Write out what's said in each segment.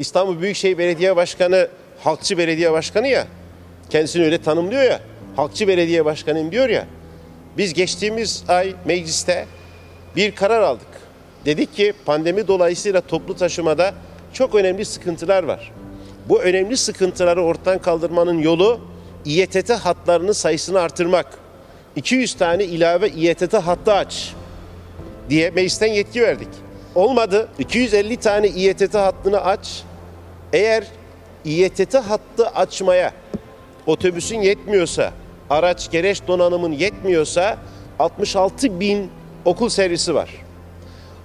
İstanbul Büyükşehir Belediye Başkanı halkçı belediye başkanı ya. Kendisini öyle tanımlıyor ya. Halkçı belediye başkanıyım diyor ya. Biz geçtiğimiz ay mecliste bir karar aldık. Dedik ki pandemi dolayısıyla toplu taşımada çok önemli sıkıntılar var. Bu önemli sıkıntıları ortadan kaldırmanın yolu İETT hatlarının sayısını artırmak. 200 tane ilave İETT hattı aç diye meclisten yetki verdik. Olmadı. 250 tane İETT hattını aç. Eğer İETT hattı açmaya otobüsün yetmiyorsa, araç gereç donanımın yetmiyorsa 66 bin okul servisi var.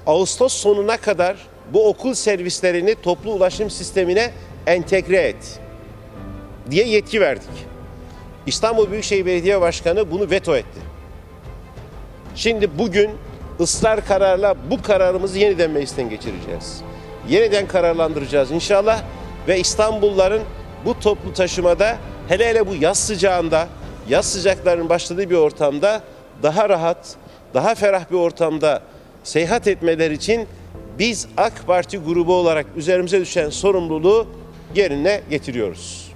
Ağustos sonuna kadar bu okul servislerini toplu ulaşım sistemine entegre et diye yetki verdik. İstanbul Büyükşehir Belediye Başkanı bunu veto etti. Şimdi bugün ısrar kararla bu kararımızı yeniden meclisten geçireceğiz. Yeniden kararlandıracağız inşallah ve İstanbulluların bu toplu taşımada hele hele bu yaz sıcağında, yaz sıcaklarının başladığı bir ortamda daha rahat, daha ferah bir ortamda seyahat etmeleri için biz AK Parti grubu olarak üzerimize düşen sorumluluğu yerine getiriyoruz.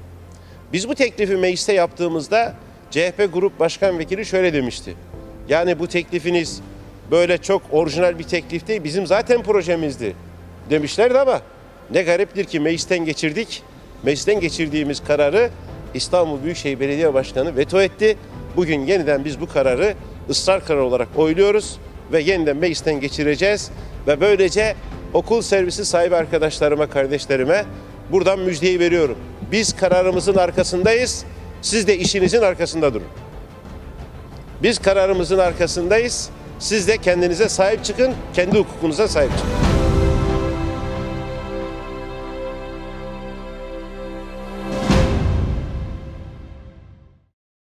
Biz bu teklifi mecliste yaptığımızda CHP Grup Başkan Vekili şöyle demişti. Yani bu teklifiniz böyle çok orijinal bir teklif değil, bizim zaten projemizdi demişlerdi ama ne gariptir ki meclisten geçirdik. Meclisten geçirdiğimiz kararı İstanbul Büyükşehir Belediye Başkanı veto etti. Bugün yeniden biz bu kararı ısrar kararı olarak oyluyoruz ve yeniden meclisten geçireceğiz ve böylece okul servisi sahibi arkadaşlarıma, kardeşlerime buradan müjdeyi veriyorum. Biz kararımızın arkasındayız. Siz de işinizin arkasında durun. Biz kararımızın arkasındayız. Siz de kendinize sahip çıkın, kendi hukukunuza sahip çıkın.